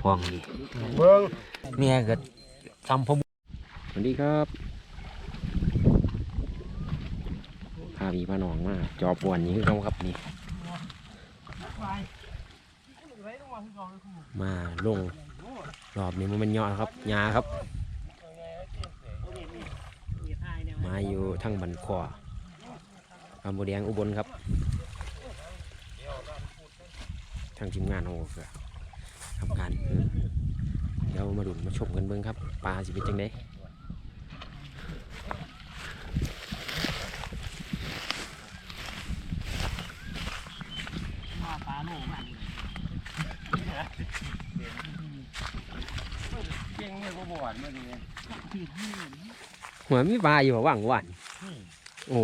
พองนี่เบิ้งเมียก็ทำผมสวัสดีครับพาพี่พาน้องมาจอบปวนนี้คือเขาครับนี่ มาลงรอบนี้มันเป็นยอดครับยาครับ มาอยู่ทั้งบันคออำเภอแดงอุบลครับ ทางทีมงานโอ้ก็ ทำการเดี๋ยวมาดุนมาชมกันเบิ้งครับปลาสิเป็นจังไดหัวมีปลาอยู่ว่างวานโอ้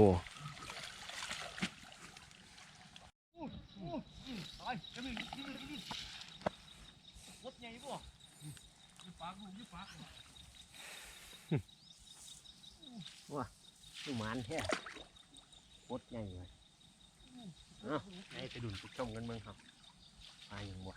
ไปจะมียืดยืดรถใหญ่บ่ยืดปากลูกยืดปากดูมันแท้ปดใหญ่เลยเอ้าให้ไปดุนไปชมกันเบิ้งครับปลาอย่างบ่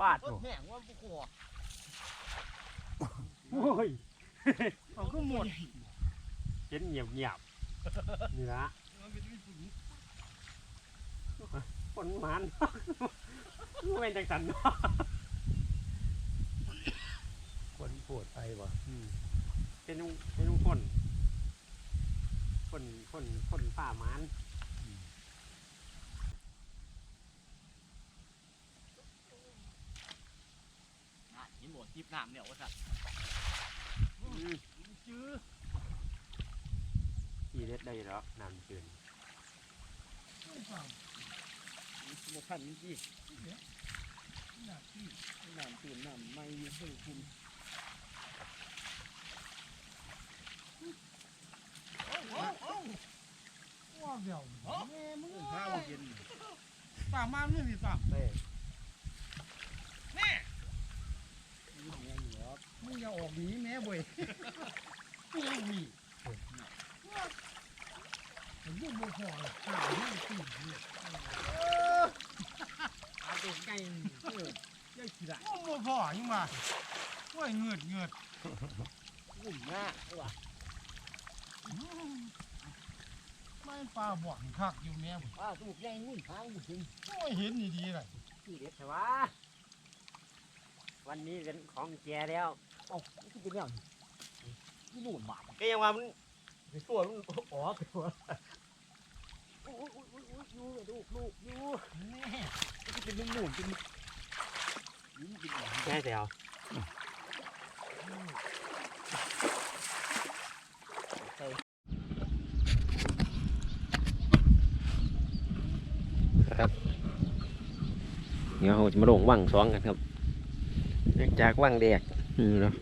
ปาดรถแห้งว่าบุกหัวโอ้ยเอาก็หมดเห็นเงียบเงียบๆนี่ละคนมันไม่เป็นจังสันเนาะคนปวดไปวะเป็นนุ่งเป็นนุ่งคนคนคนคนฝ่ามันน่ เห็นบ่จิบน้ำเนี่ยว่าสัตว์จื้อขี่เล็ดได้แล้วน้ำจืนบ่คันจี้น้ำที่น้ำตื่นน้ำไม่เพิ่งคุณว่าเดี๋ยวแม่มึงข้าวเย็นตามมาเนี่ยสิตาม เต้ มึงอย่าออกหนีแม่บ่อยกูหนีผมยังบ่พอเลยตายให้ตีเนี่ยเอาตัวไก่เออ ยังสิได้โอ้บ่พอยังมาโอ้ยเงือดเงือดอุ้มหน้าว่ะไม่ปลาบ่อนคักอยู่แม่ผมว่าถูกแรงงุ่นทางบุถึงโอ้ยเห็นดีๆเลยขี่เล็ดใช่วะวันนี้เป็นของแกแล้วเอ้าที่เป็นอย่างที่หนู่นบาดก็ยังว่ามันตัวมันอ๋อตัว อุ้ยอุ้ยอุ้ยยูลูกลูกอยู่แม่ที่เป็นนุ่มเป็นยิ้มกินแม่เสียวครับเดี๋ยวเราจะมาลงว่างสองกันครับจากว่างแดกอืมเนาะ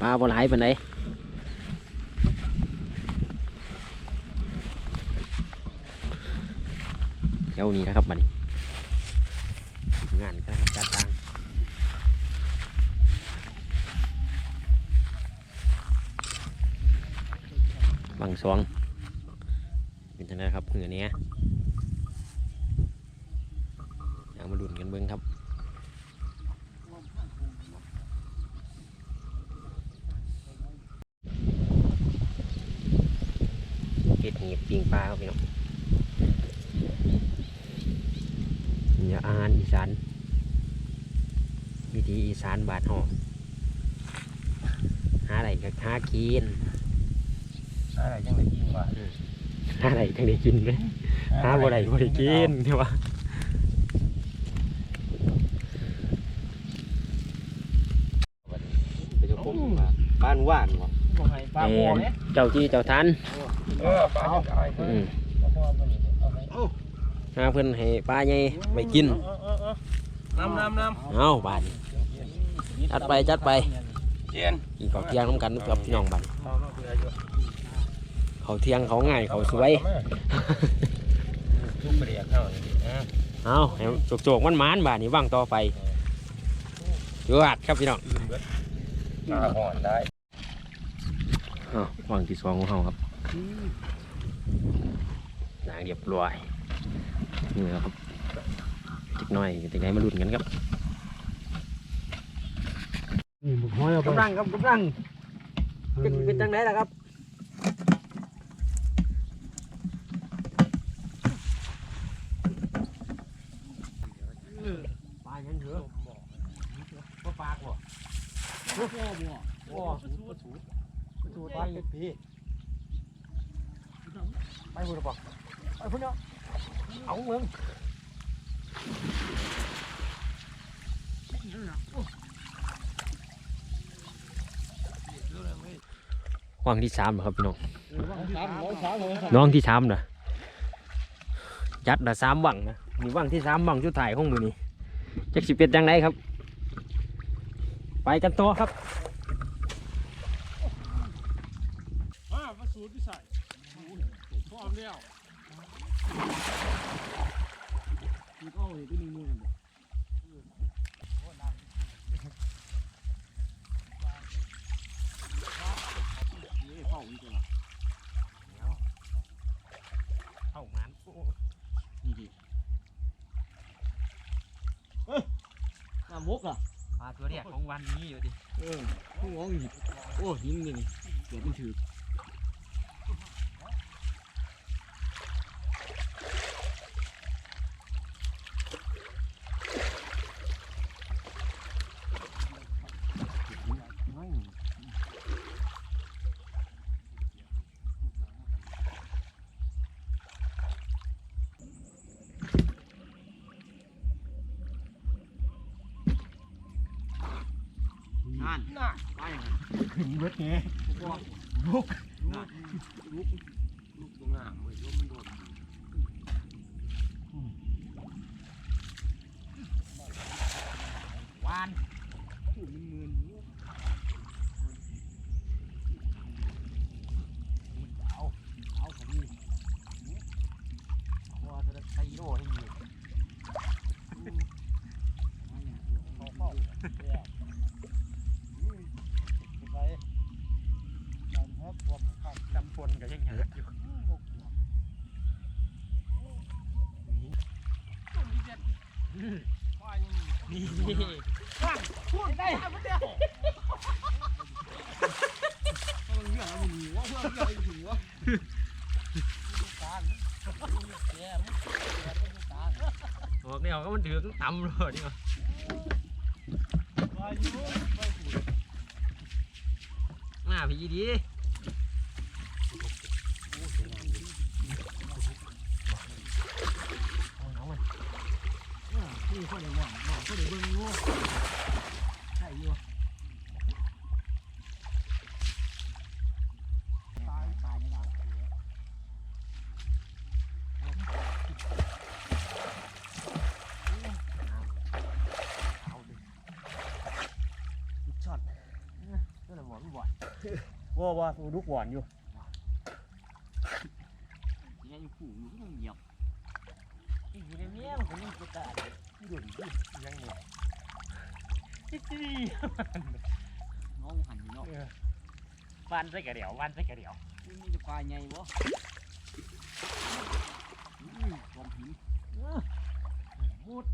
ปลาบ่หลายปานไหนเดี๋ ยวนี้นะครับบัดนี้งานก็จัดทางว่างสองเป็นจังไดครับเหงื่อเนี้ยอยากมาดุนกันเบิ้งครับเห็ดเหีบปิงปลาครับพี่น้องเนี่ยอาหารอีสาน วิธีอีสานบาดหอหาอะไรก็หากินอะไรยังได้กินวะหาอะไรจังได้กินไหมหาบ่ได้บ่ได้กินใช่ปะบ้านว่านบ่บ่ให้ปลาบ่เนี่ยเจ้าที่เจ้าทันเออปลาจะได้อืมปลาบ่บ่นี่เอาไปหาเพิ่นให้ปลาใหญ่ไปกินน้ำน้ำน้เอาบาดนี้ จัดไปจัดไปำเย็นกินข้าวเที่ยงน้ำกันกับพี่น้องบาดเอาเนาะเบื่ออยู่เขาเที่ยงเขาง่ายเขาสวยลูกเรียกเข้าอย่างนี้นะเอาให้โจกๆมันมานๆบาดนี้ว่างต่อไปยอดครับพี่น้องอื่นเบิดมาหอนได้เอาว่างที่สองของเขาครับนางเรียบร้อยนี่แหละครับจิกหน่อยจะได้มาลุ้นกันครับ นี่บุกห้อยเอาไปกำลังครับกำลังจะเป็นจังไหนล่ะครับปลายังเหรอปลาปากบ่โอ้โหบ่โอ้สูดสูดสูดไปเป็นพีไปบุญบอกไปพุ่นเนาะเอาเมือง ว่างที่สามเหรอครับพี่น้องสามร้อยสามเลยน้องที่สามนะยัดละสามวังนะมีวังที่สามวังชุดถ่ายของมือนี้จักสิเป็นจังไดครับ ไปกันต่อครับอ่ามาสูดที่ใส่พร้อมแล้วเอาเลยตั วนึงมือเข้ามันน้ำมกอะปลาตัวแรกของวันนี้อยู่ดิเออผู้งองหิบโอ้หินเลยนี่เกือบมันถือ นั่นน่ะไปขึ้นเบิดไงลุกลุกลุกลุกตรงหน้าเว้ยมันโดนวานผู้มันมืนเอาเอาผมนี่ว่าจะได้ตีโดได้อยู่ เขาเข้าแล้วไปจำครับผมครับ จำปนกับยังไงอยู่ นี่พูดได้ไม่ได้เขาเรื่องอะไรอยู่วะเพื่อนเรื่องอะไรอยู่วะบอกเนี่ยก็มันถือต่ำเลยนี่วะไปอยู่ไปพูดหน้าพี่ดี นี่คนเดียวว่าคนเดียวเบิ่งงูใช่อยู่ตายตายไม่ได้ช็อตนั่นแหละหมอนบ่อยว่าว่าสูดุกหวานอยู่ยังอยู่ขู่อยู่ที่มันเหยียบอยู่ในเนี้ยมันก็ยังจะตา ยที่ดุนที่ยังไงนี่ยน้องหันเนาะวันใส่กระเดี่ยววันใส่กระเดี่ยวนี่จะปลาใหญ่บ่อืมกอมหินมุด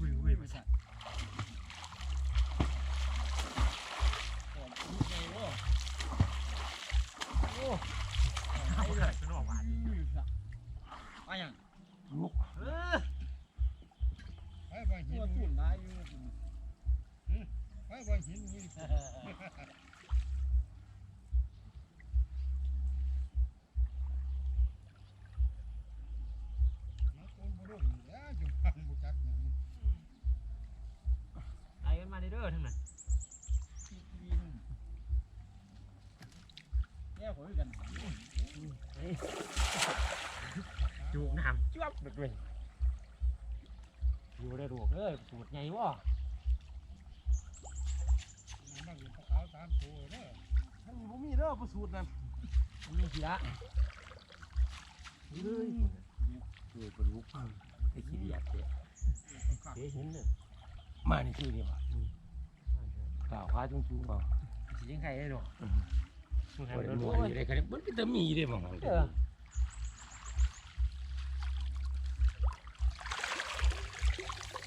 วิ่งวิ่ง ไม่ใช่ เอาเลยสนอหวาน ว่าอย่าง เออ ไปไปหิตันวตุ่นได้อยู่ไปไปหินวิ่งมาต้นบ่ลงแล้วจุพันบ่จักหยังไอ้กันมาเด้อทั้งนั้นแย่ผมกันจูบน้ำจ้วบเด็กเลย อยู่ได้ดูกเอ้ยสูตรใหญ่วะนั่งอยู่ปลาขาวสามตัวเด้อท่านบ่มีเด้อประสูตรนั่นนี่สิละเฮ้ยเฮ้ยปลาดุกไอ้ขี้เดียดเจ้เฮ้ยเห็นเลยมานี่คือนี่ว่ะกล่าวพาจุงจุงเอาสิยังไงได้ดอกโอ้ยมันอยู่ในกันมันก็จะมีได้บ้าง เออ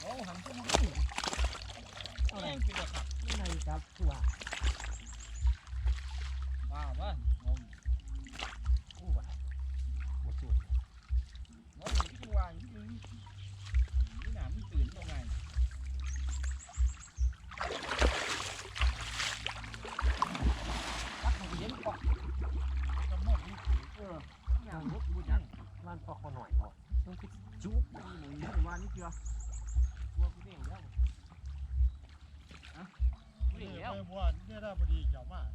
เอา หันขึ้นมาดิเอาแรงกินแล้วครับในครับตัวว้าวว่างง อู้ว่ะหมดสูตร งงที่จังหวะที่มึงนี่หนามันตื่นตรงไง ตักให้เย็นก่อน กำมดนี่เออ อย่างมุดมุดยังมันพอขอหน่อยบ่ต้องคิดจุก นี่หนึ่งนี่วันนี้เกลือ ตัวกูเด้งแล้วกูเด้งแล้ว บัวเนี่ยได้พอดีเจ้ามาก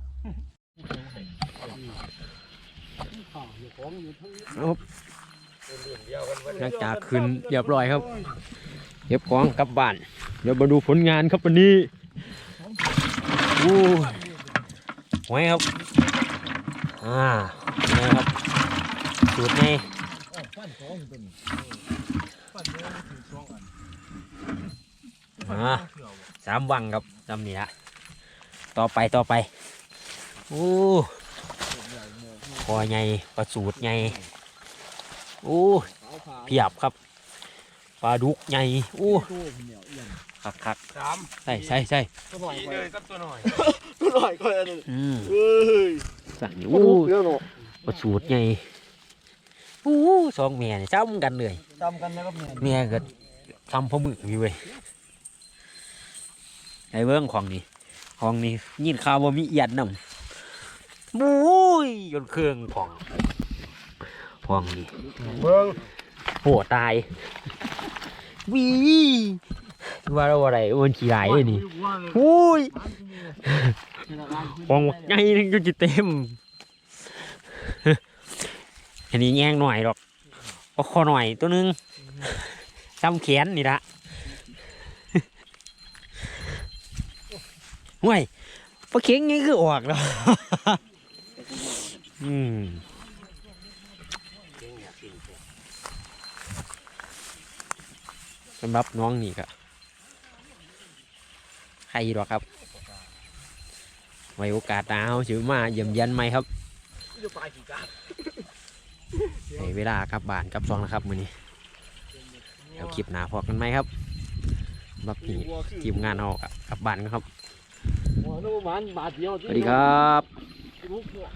หลังจากขึ้นเรียบร้อยครับเก็บของกลับบ้าน เดี๋ยวมาดูผลงานครับวันนี้โอ้หวยครับ อ่านี่ครับสูตรไงโอ้ฟันสองตัวนี้ฟันเดียอ่าสามวังครับจำนี่ละต่อไปต่อไป โอ้ คอใหญ่ปลาสูตรใหญ่โอ้เพียบครับปลาดุกใหญ่โอ้คักคักสามใส่ใส่ใส่ตัวหน่อยนี่เลยกับตัวหน่อยตัวหน่อยก็อันนี้อืมเอ้ยสั่นโอ้โอ้เรื่องหนูปลาสูตรใหญ่โอ้สองเมียนี่ซ้ำกันเลยจำกันนะครับเนี่ยเมียก็ทำพอมึกอยู่เว้ยไอ้เบิ้งของนี่ของนี่ยินข่าวว่ามีเอียดนำ บุ้ยจนเครื่องพองพองนี่เบิ้งโหตายวีว่าเราอะไรมันขี้ไหลายเลยนี่อุ้ยพองบักไงนึงก็จะเต็มอันนี้แย่งหน่อยหรอกเอาคอหน่อยตัวหนึงซ้ำแขนนี่ละห่วยปลาเข็งนี่คือออกแล้ว อืมสำหรับน้องนี่ก็ใครหรอกครับไว้โอกาสหน้าเขาสิมาเยี่ยมเยันไหมครับจะปลายกี่กาในเวลากลับบ้านกลับซองนะครับมื้อนี้เดี๋ยวคลิปหน้าพอกันไหมครับสำหรับนี่ทีมงานเอากลับบ้านกันครับหัวน้ำมันบาทเดียวสวัสดีครับลูกเนี่ย